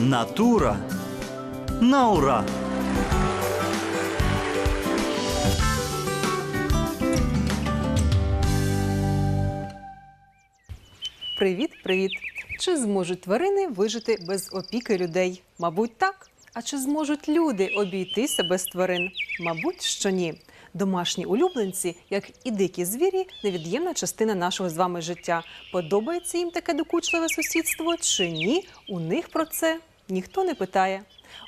Натура на ура! Привіт, привіт! Чи зможуть тварини вижити без опіки людей? Мабуть, так. А чи зможуть люди обійтися без тварин? Мабуть, що ні. Домашні улюбленці, як і дикі звірі, невід'ємна частина нашого з вами життя. Подобається їм таке докучливе сусідство чи ні? У них про це ніхто не питає.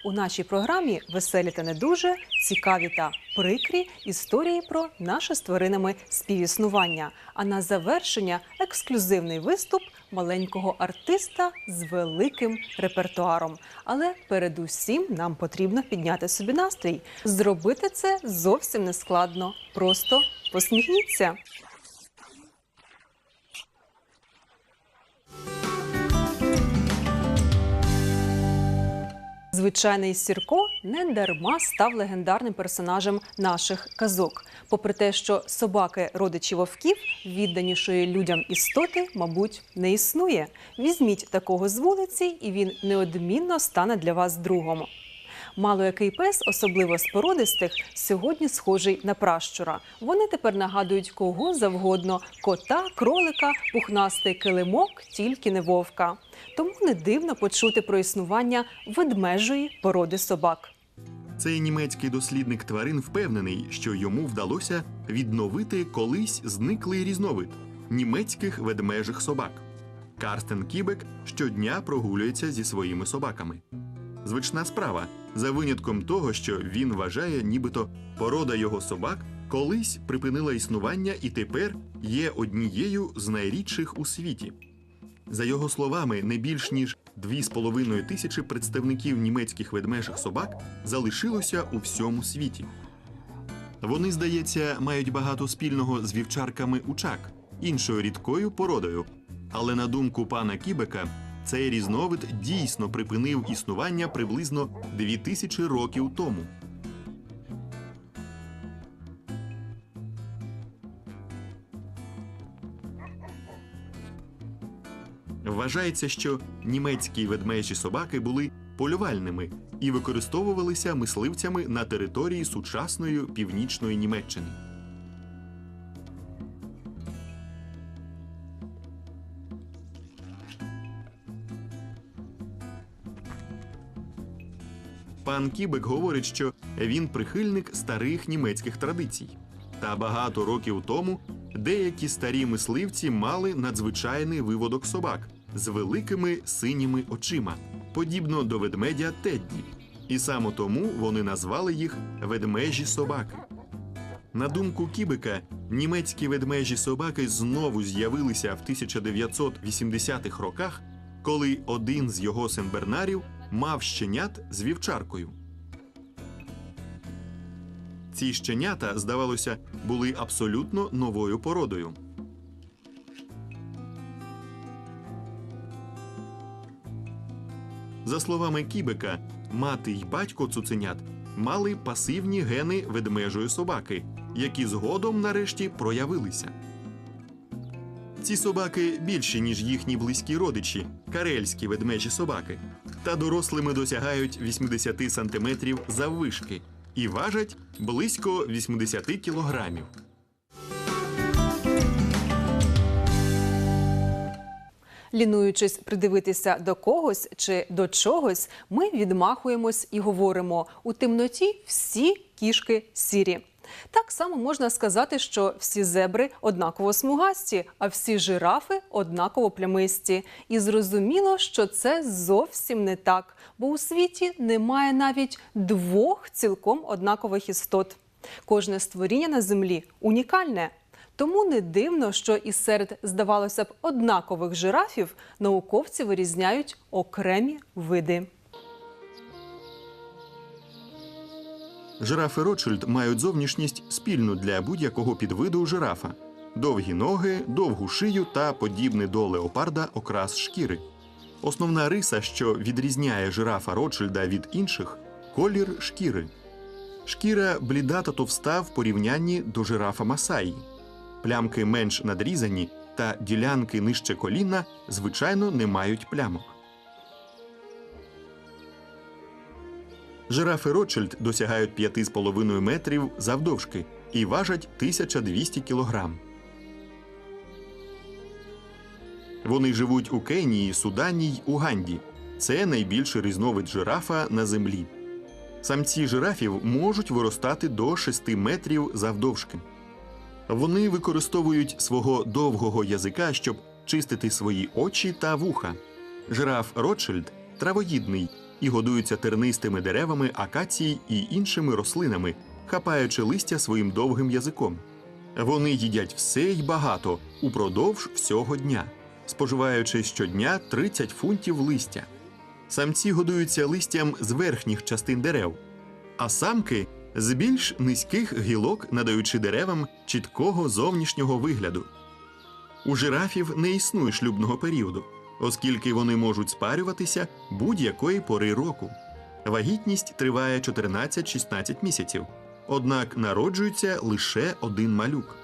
У нашій програмі веселі та не дуже цікаві та прикрі історії про наше з тваринами співіснування. А на завершення ексклюзивний виступ маленького артиста з великим репертуаром. Але передусім нам потрібно підняти собі настрій. Зробити це зовсім не складно. Просто посміхніться. Звичайний Сірко не дарма став легендарним персонажем наших казок. Попри те, що собаки родичі вовків, відданішої людям істоти, мабуть, не існує. Візьміть такого з вулиці, і він неодмінно стане для вас другом. Мало який пес, особливо з породистих, сьогодні схожий на пращура. Вони тепер нагадують кого завгодно: кота, кролика, пухнастий килимок, тільки не вовка. Тому не дивно почути про існування ведмежої породи собак. Цей німецький дослідник тварин впевнений, що йому вдалося відновити колись зниклий різновид німецьких ведмежих собак. Карстен Кібек щодня прогулюється зі своїми собаками. Звична справа, за винятком того, що він вважає, нібито порода його собак колись припинила існування і тепер є однією з найрідших у світі. За його словами, не більш ніж 2,5 тисячі представників німецьких ведмежих собак залишилося у всьому світі. Вони, здається, мають багато спільного з вівчарками учак, іншою рідкою породою. Але на думку пана Кібека, цей різновид дійсно припинив існування приблизно 2000 років тому. Вважається, що німецькі ведмежі собаки були полювальними і використовувалися мисливцями на території сучасної північної Німеччини. Пан Кібек говорить, що він прихильник старих німецьких традицій. Та багато років тому деякі старі мисливці мали надзвичайний виводок собак з великими синіми очима, подібно до ведмедя Тедді. І саме тому вони назвали їх ведмежі собаки. На думку Кібека, німецькі ведмежі собаки знову з'явилися в 1980-х роках, коли один з його сенбернарів мав щенят з вівчаркою. Ці щенята, здавалося, були абсолютно новою породою. За словами Кібека, мати й батько цуценят мали пасивні гени ведмежої собаки, які згодом нарешті проявилися. Ці собаки більші, ніж їхні близькі родичі, карельські ведмежі собаки, та дорослими досягають 80 сантиметрів заввишки і важать близько 80 кілограмів. Лінуючись придивитися до когось чи до чогось, ми відмахуємось і говоримо: у темноті всі кішки сірі. Так само можна сказати, що всі зебри однаково смугасті, а всі жирафи однаково плямисті. І зрозуміло, що це зовсім не так, бо у світі немає навіть двох цілком однакових істот. Кожне створіння на землі унікальне. Тому не дивно, що і серед, здавалося б, однакових жирафів науковці вирізняють окремі види. Жирафи Ротшильд мають зовнішність спільну для будь-якого підвиду жирафа: довгі ноги, довгу шию та подібний до леопарда окрас шкіри. Основна риса, що відрізняє жирафа Ротшильда від інших колір шкіри. Шкіра бліда та товста в порівнянні до жирафа Масаї. Плямки менш надрізані та ділянки нижче коліна, звичайно, не мають плямок. Жирафи Ротшильд досягають 5,5 метрів завдовжки і важать 1200 кілограм. Вони живуть у Кенії, Судані й Уганді. Це найбільший різновид жирафа на землі. Самці жирафів можуть виростати до 6 метрів завдовжки. Вони використовують свого довгого язика, щоб чистити свої очі та вуха. Жираф Ротшильд травоїдний і годується тернистими деревами, акації і іншими рослинами, хапаючи листя своїм довгим язиком. Вони їдять все й багато упродовж всього дня, споживаючи щодня 30 фунтів листя. Самці годуються листям з верхніх частин дерев, а самки з більш низьких гілок, надаючи деревам чіткого зовнішнього вигляду. У жирафів не існує шлюбного періоду, оскільки вони можуть спарюватися будь-якої пори року. Вагітність триває 14-16 місяців, однак народжується лише один малюк.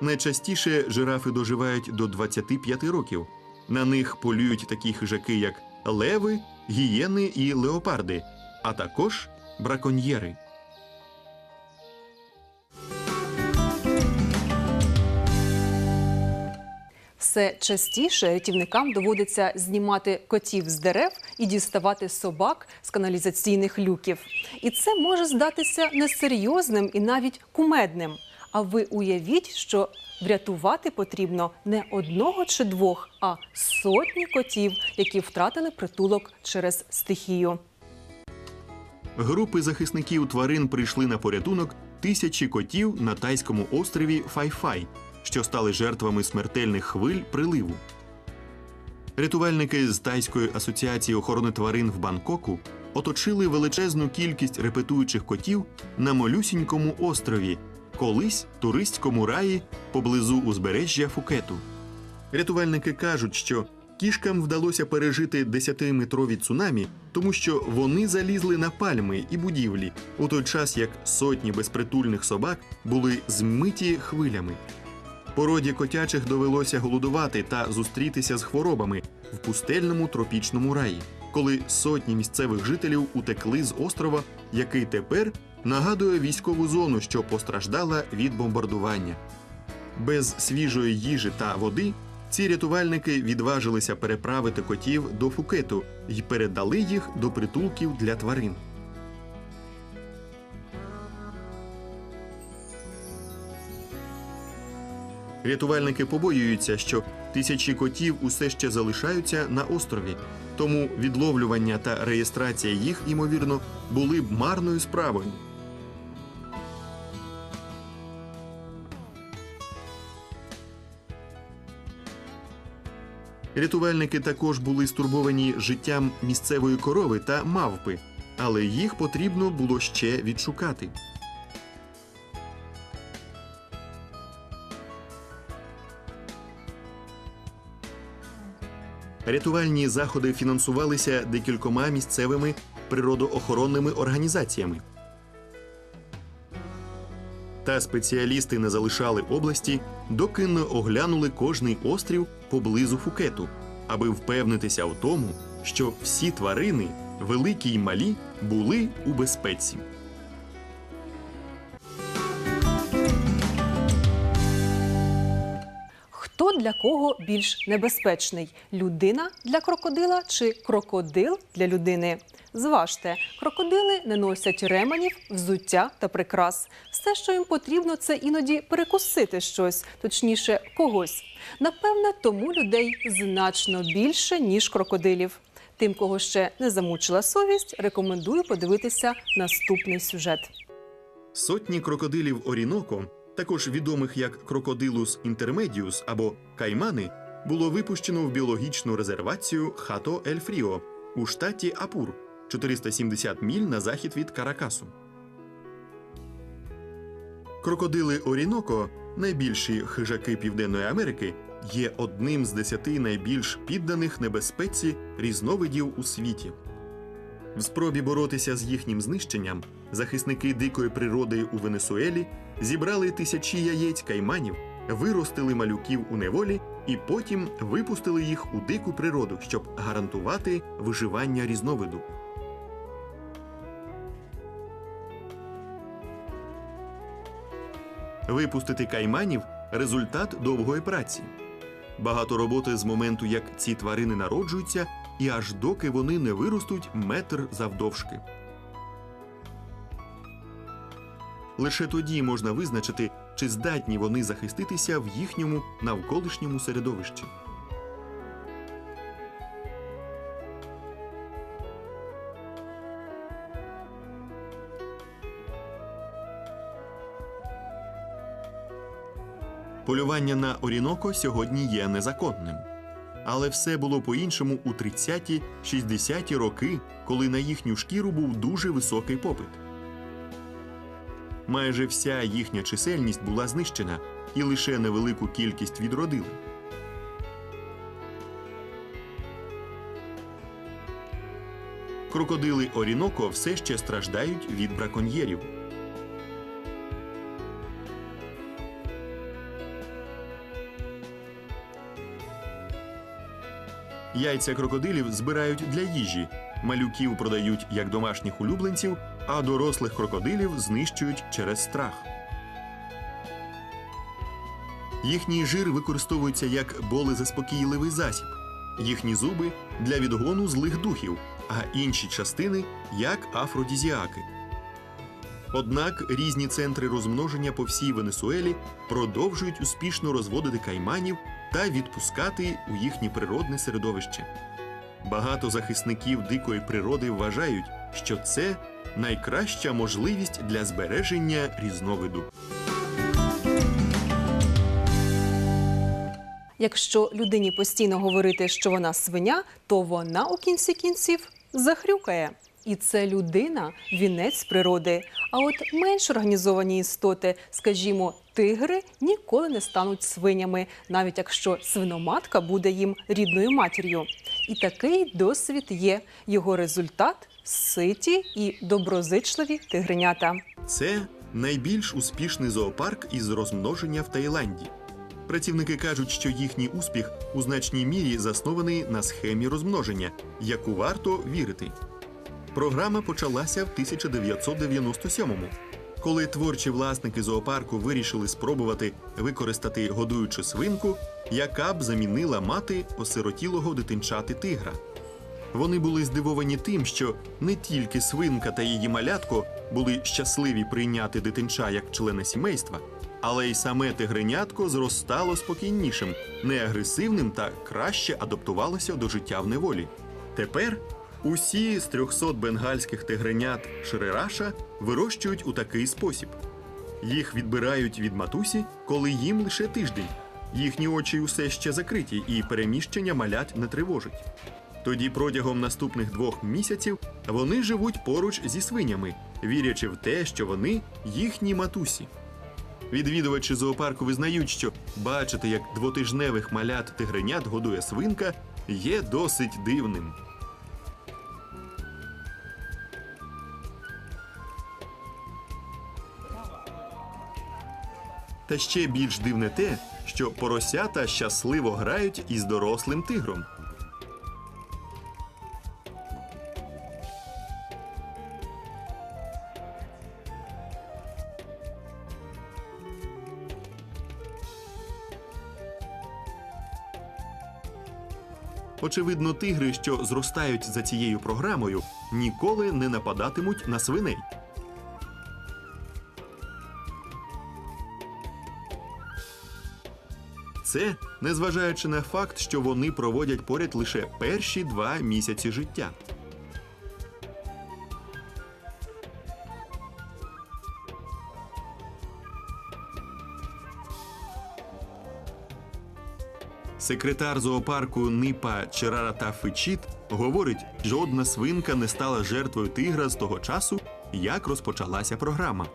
Найчастіше жирафи доживають до 25 років. На них полюють такі хижаки, як леви, гієни і леопарди, а також браконьєри. Все частіше рятівникам доводиться знімати котів з дерев і діставати собак з каналізаційних люків. І це може здатися несерйозним і навіть кумедним. А ви уявіть, що врятувати потрібно не одного чи двох, а сотні котів, які втратили притулок через стихію. Групи захисників тварин прийшли на порятунок тисячі котів на тайському острові Файфай, що стали жертвами смертельних хвиль приливу. Рятувальники з Тайської асоціації охорони тварин в Бангкоку оточили величезну кількість репетуючих котів на малюсінькому острові, колись туристському раї поблизу узбережжя Фукету. Рятувальники кажуть, що кішкам вдалося пережити 10-метрові цунамі, тому що вони залізли на пальми і будівлі, у той час як сотні безпритульних собак були змиті хвилями. Породі котячих довелося голодувати та зустрітися з хворобами в пустельному тропічному раї, коли сотні місцевих жителів утекли з острова, який тепер нагадує військову зону, що постраждала від бомбардування. Без свіжої їжі та води ці рятувальники відважилися переправити котів до Фукету і передали їх до притулків для тварин. Рятувальники побоюються, що тисячі котів усе ще залишаються на острові, тому відловлювання та реєстрація їх, ймовірно, були б марною справою. Рятувальники також були стурбовані життям місцевої корови та мавпи, але їх потрібно було ще відшукати. Рятувальні заходи фінансувалися декількома місцевими природоохоронними організаціями. Та спеціалісти не залишали області, доки не оглянули кожний острів поблизу Фукету, аби впевнитися в тому, що всі тварини, великі й малі, були у безпеці. Для кого більш небезпечний? Людина для крокодила чи крокодил для людини? Зважте, крокодили не носять ременів, взуття та прикрас. Все, що їм потрібно, це іноді перекусити щось, точніше, когось. Напевне, тому людей значно більше, ніж крокодилів. Тим, кого ще не замучила совість, рекомендую подивитися наступний сюжет. Сотні крокодилів Оріноко, також відомих як крокодилус інтермедіус або каймани, було випущено в біологічну резервацію Хато Ель Фріо у штаті Апур, 470 міль на захід від Каракасу. Крокодили Оріноко, найбільші хижаки Південної Америки, є одним з десяти найбільш підданих небезпеці різновидів у світі. В спробі боротися з їхнім знищенням захисники дикої природи у Венесуелі зібрали тисячі яєць кайманів, виростили малюків у неволі і потім випустили їх у дику природу, щоб гарантувати виживання різновиду. Випустити кайманів результат довгої праці. Багато роботи з моменту, як ці тварини народжуються, і аж доки вони не виростуть метр завдовжки. Лише тоді можна визначити, чи здатні вони захиститися в їхньому навколишньому середовищі. Полювання на Оріноко сьогодні є незаконним. Але все було по-іншому у 30-ті, 60-ті роки, коли на їхню шкіру був дуже високий попит. Майже вся їхня чисельність була знищена, і лише невелику кількість відродили. Крокодили Оріноко все ще страждають від браконьєрів. Яйця крокодилів збирають для їжі, малюків продають як домашніх улюбленців, а дорослих крокодилів знищують через страх. Їхній жир використовується як болезаспокійливий засіб, їхні зуби для відгону злих духів, а інші частини як афродізіаки. Однак різні центри розмноження по всій Венесуелі продовжують успішно розводити кайманів та відпускати у їхнє природне середовище. Багато захисників дикої природи вважають, що це найкраща можливість для збереження різновиду. Якщо людині постійно говорити, що вона свиня, то вона у кінці кінців захрюкає. І це людина вінець природи. А от менш організовані істоти, скажімо, тигри, ніколи не стануть свинями, навіть якщо свиноматка буде їм рідною матір'ю. І такий досвід є. Його результат ситі і доброзичливі тигренята. Це найбільш успішний зоопарк із розмноження в Таїланді. Працівники кажуть, що їхній успіх у значній мірі заснований на схемі розмноження, яку варто вірити. Програма почалася в 1997-му, коли творчі власники зоопарку вирішили спробувати використати годуючу свинку, яка б замінила мати осиротілого дитинчати тигра. Вони були здивовані тим, що не тільки свинка та її малятко були щасливі прийняти дитинча як члена сімейства, але й саме тигренятко зростало спокійнішим, неагресивним та краще адаптувалося до життя в неволі. Тепер усі з 300 бенгальських тигренят Шрераша вирощують у такий спосіб. Їх відбирають від матусі, коли їм лише тиждень. Їхні очі усе ще закриті, і переміщення малят не тривожить. Тоді протягом наступних двох місяців вони живуть поруч зі свинями, вірячи в те, що вони їхні матусі. Відвідувачі зоопарку визнають, що бачити, як двотижневих малят тигренят годує свинка, є досить дивним. Та ще більш дивне те, що поросята щасливо грають із дорослим тигром. Очевидно, тигри, що зростають за цією програмою, ніколи не нападатимуть на свиней. Це незважаючи на факт, що вони проводять поряд лише перші два місяці життя. Секретар зоопарку Нипа Черарата Фичіт говорить, жодна свинка не стала жертвою тигра з того часу, як розпочалася програма.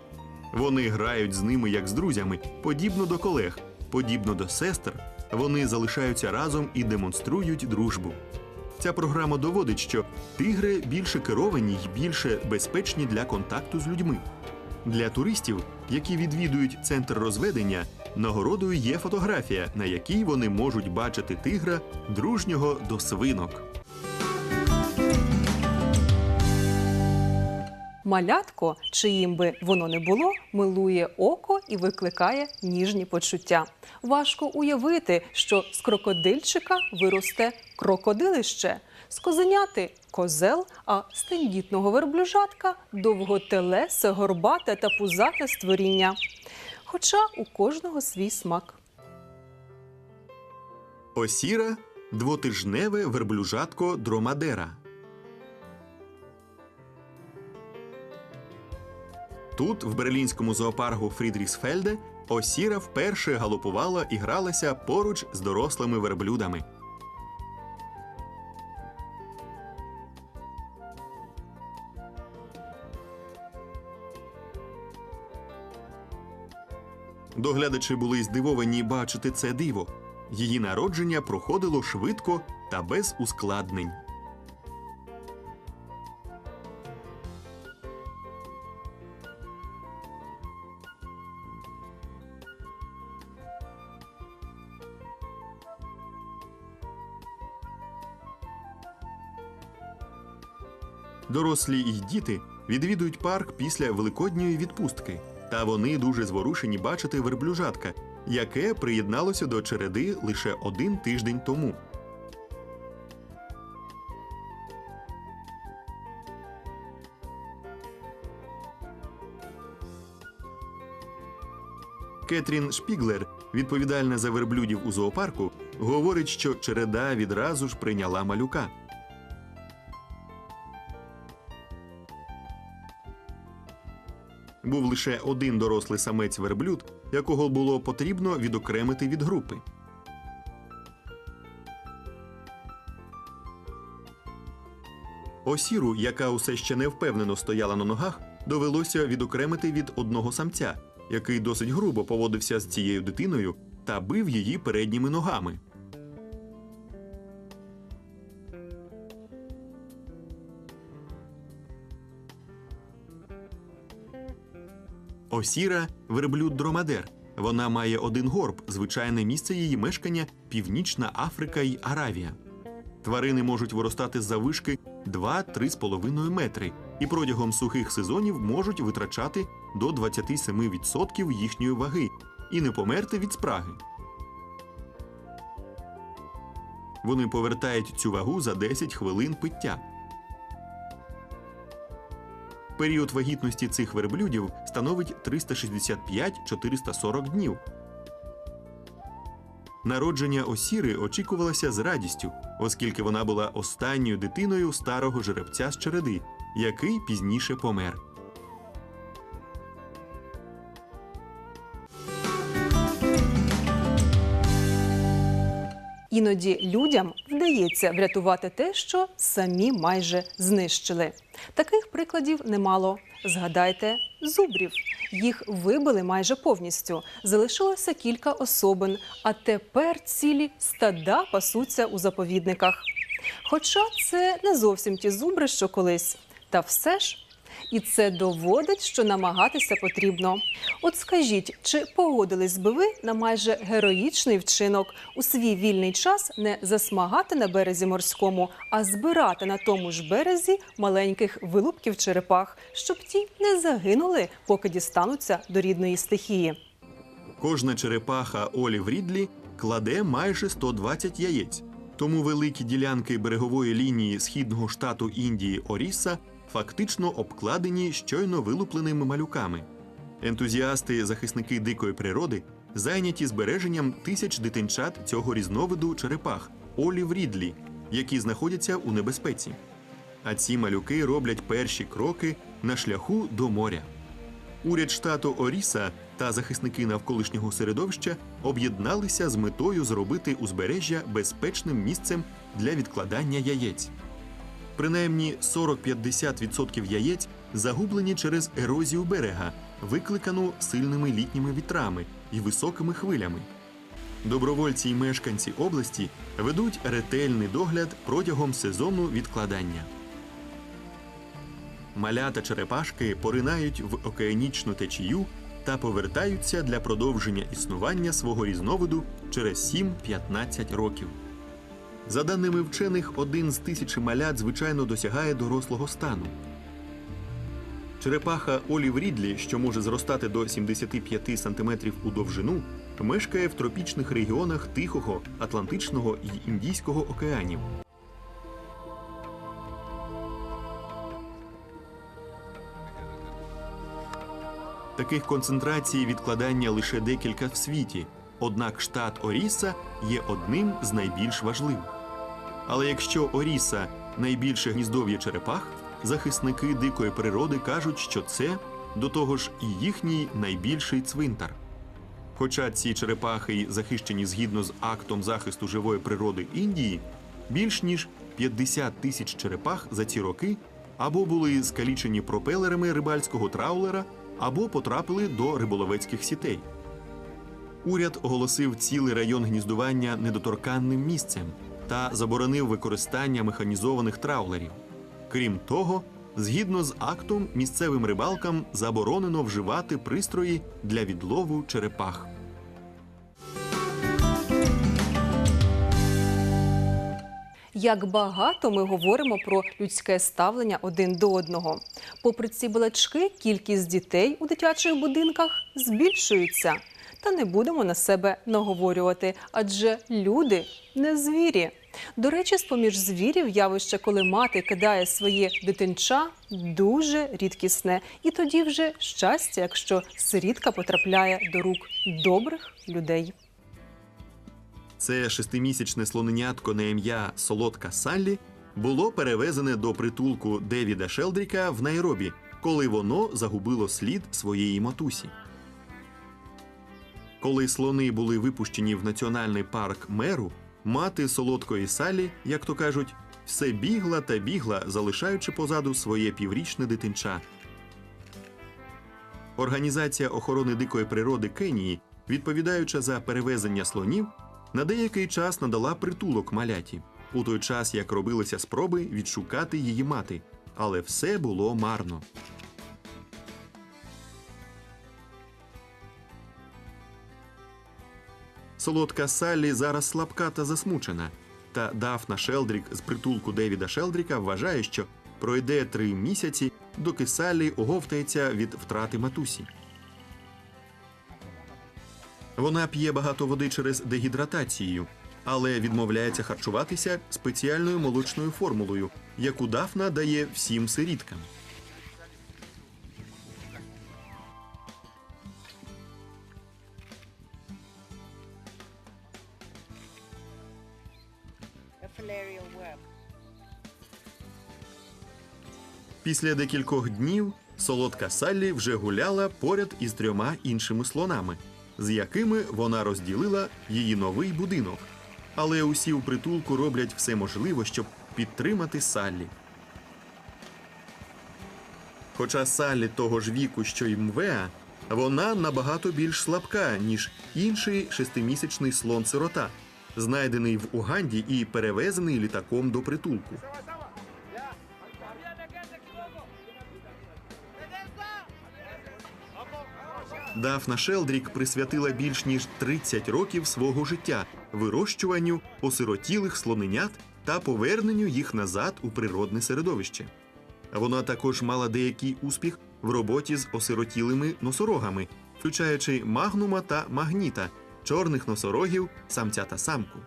Вони грають з ними як з друзями, подібно до колег, подібно до сестер. Вони залишаються разом і демонструють дружбу. Ця програма доводить, що тигри більше керовані й більше безпечні для контакту з людьми. Для туристів, які відвідують центр розведення, нагородою є фотографія, на якій вони можуть бачити тигра дружнього до свинок. Малятко, чиїм би воно не було, милує око і викликає ніжні почуття. Важко уявити, що з крокодильчика виросте крокодилище, з козеняти козел, а з тендітного верблюжатка довготелесе, горбате та пузате створіння. Хоча у кожного свій смак. Осіра двотижневе верблюжатко дромадера. Тут, в берлінському зоопарку Фрідрісфельде, Осіра вперше галопувала і гралася поруч з дорослими верблюдами. Доглядачі були здивовані бачити це диво. Її народження проходило швидко та без ускладнень. Дорослі й діти відвідують парк після великодньої відпустки, та вони дуже зворушені бачити верблюжатка, яке приєдналося до череди лише один тиждень тому. Кетрін Шпіглер, відповідальна за верблюдів у зоопарку, говорить, що череда відразу ж прийняла малюка. Лише один дорослий самець верблюд, якого було потрібно відокремити від групи. Осіру, яка усе ще не впевнено стояла на ногах, довелося відокремити від одного самця, який досить грубо поводився з цією дитиною та бив її передніми ногами. Осіра верблюд дромадер. Вона має один горб, звичайне місце її мешкання Північна Африка й Аравія. Тварини можуть виростати з завишки 2-3,5 метри і протягом сухих сезонів можуть витрачати до 27% їхньої ваги і не померти від спраги. Вони повертають цю вагу за 10 хвилин пиття. Період вагітності цих верблюдів становить 365-440 днів. Народження осіри очікувалося з радістю, оскільки вона була останньою дитиною старого жеребця з череди, який пізніше помер. Іноді людям вдається врятувати те, що самі майже знищили. Таких прикладів немало. Згадайте зубрів. Їх вибили майже повністю. Залишилося кілька особин, а тепер цілі стада пасуться у заповідниках. Хоча це не зовсім ті зубри, що колись. Та все ж. І це доводить, що намагатися потрібно. От скажіть, чи погодились би ви на майже героїчний вчинок у свій вільний час не засмагати на березі морському, а збирати на тому ж березі маленьких вилупків черепах, щоб ті не загинули, поки дістануться до рідної стихії? Кожна черепаха Олів Рідлі кладе майже 120 яєць. Тому великі ділянки берегової лінії східного штату Індії Оріса фактично обкладені щойно вилупленими малюками. Ентузіасти, захисники дикої природи, зайняті збереженням тисяч дитинчат цього різновиду черепах Олів Рідлі, які знаходяться у небезпеці. А ці малюки роблять перші кроки на шляху до моря. Уряд штату Оріса та захисники навколишнього середовища об'єдналися з метою зробити узбережжя безпечним місцем для відкладання яєць. Принаймні 40-50% яєць загублені через ерозію берега, викликану сильними літніми вітрами і високими хвилями. Добровольці й мешканці області ведуть ретельний догляд протягом сезону відкладання. Малята черепашки поринають в океанічну течію та повертаються для продовження існування свого різновиду через 7-15 років. За даними вчених, один з тисячі малят звичайно досягає дорослого стану. Черепаха Олів Рідлі, що може зростати до 75 см у довжину, мешкає в тропічних регіонах Тихого, Атлантичного і Індійського океанів. Таких концентрацій відкладання лише декілька в світі. Однак штат Оріса є одним з найбільш важливих. Але якщо Оріса найбільше гніздов'я черепах, захисники дикої природи кажуть, що це до того ж і їхній найбільший цвинтар. Хоча ці черепахи захищені згідно з актом захисту живої природи Індії, більш ніж 50 тисяч черепах за ці роки або були скалічені пропелерами рибальського траулера, або потрапили до риболовецьких сітей. Уряд оголосив цілий район гніздування недоторканним місцем та заборонив використання механізованих траулерів. Крім того, згідно з актом, місцевим рибалкам заборонено вживати пристрої для відлову черепах. Як багато ми говоримо про людське ставлення один до одного. Попри ці балачки, кількість дітей у дитячих будинках збільшується. Та не будемо на себе наговорювати, адже люди не звірі. До речі, з-поміж звірів явище, коли мати кидає своє дитинча, дуже рідкісне. І тоді вже щастя, якщо сирітка потрапляє до рук добрих людей. Це шестимісячне слоненятко на ім'я Солодка Саллі було перевезене до притулку Девіда Шелдріка в Найробі, коли воно загубило слід своєї матусі. Коли слони були випущені в національний парк меру, мати солодкої Салі, як то кажуть, все бігла та бігла, залишаючи позаду своє піврічне дитинча. Організація охорони дикої природи Кенії, відповідаюча за перевезення слонів, на деякий час надала притулок маляті, у той час як робилися спроби відшукати її мати, але все було марно. Солодка Саллі зараз слабка та засмучена. Та Дафна Шелдрік з притулку Девіда Шелдріка вважає, що пройде три місяці, доки Саллі оговтається від втрати матусі. Вона п'є багато води через дегідратацію, але відмовляється харчуватися спеціальною молочною формулою, яку Дафна дає всім сиріткам. Після декількох днів солодка Саллі вже гуляла поряд із трьома іншими слонами, з якими вона розділила її новий будинок. Але усі у притулку роблять все можливе, щоб підтримати Саллі. Хоча Саллі того ж віку, що й Мвеа, вона набагато більш слабка, ніж інший шестимісячний слон сирота, знайдений в Уганді і перевезений літаком до притулку. Дафна Шелдрік присвятила більш ніж 30 років свого життя вирощуванню осиротілих слоненят та поверненню їх назад у природне середовище. Вона також мала деякий успіх в роботі з осиротілими носорогами, включаючи магнума та магніта, чорних носорогів, самця та самку.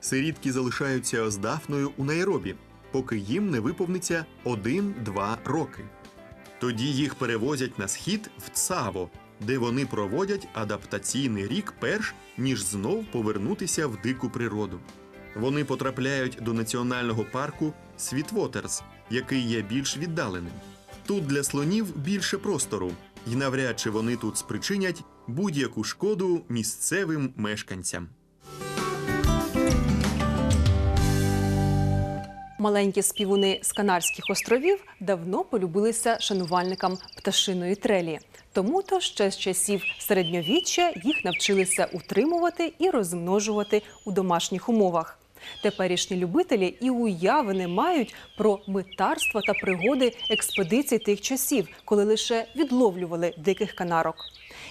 Сирітки залишаються з Дафною у Найробі, поки їм не виповниться 1-2 роки. Тоді їх перевозять на схід в Цаво, де вони проводять адаптаційний рік перш ніж знов повернутися в дику природу. Вони потрапляють до національного парку Світвотерс, який є більш віддаленим. Тут для слонів більше простору, і навряд чи вони тут спричинять будь-яку шкоду місцевим мешканцям. Маленькі співуни з Канарських островів давно полюбилися шанувальникам пташиної трелі. Тому то ще з часів середньовіччя їх навчилися утримувати і розмножувати у домашніх умовах. Теперішні любителі і уяви не мають про митарство та пригоди експедицій тих часів, коли лише відловлювали диких канарок.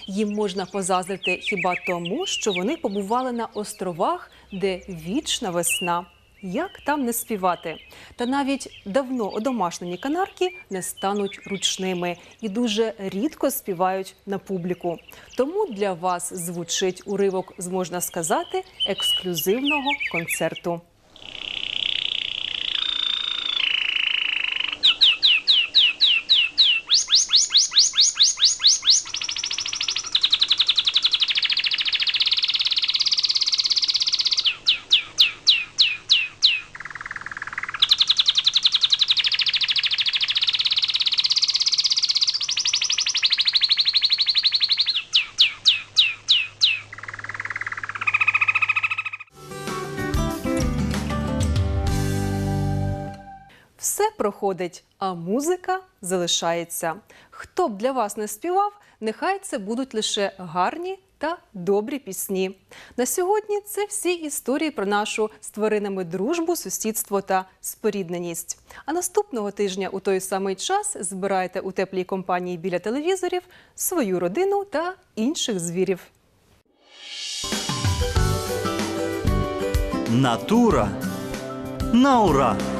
Їм можна позаздрити хіба тому, що вони побували на островах, де вічна весна. Як там не співати. Та навіть давно одомашнені канарки не стануть ручними і дуже рідко співають на публіку. Тому для вас звучить уривок з можна сказати ексклюзивного концерту. Проходить, а музика залишається. Хто б для вас не співав, нехай це будуть лише гарні та добрі пісні. На сьогодні це всі історії про нашу з тваринами дружбу, сусідство та спорідненість. А наступного тижня у той самий час збирайте у теплій компанії біля телевізорів свою родину та інших звірів. Натура на ура!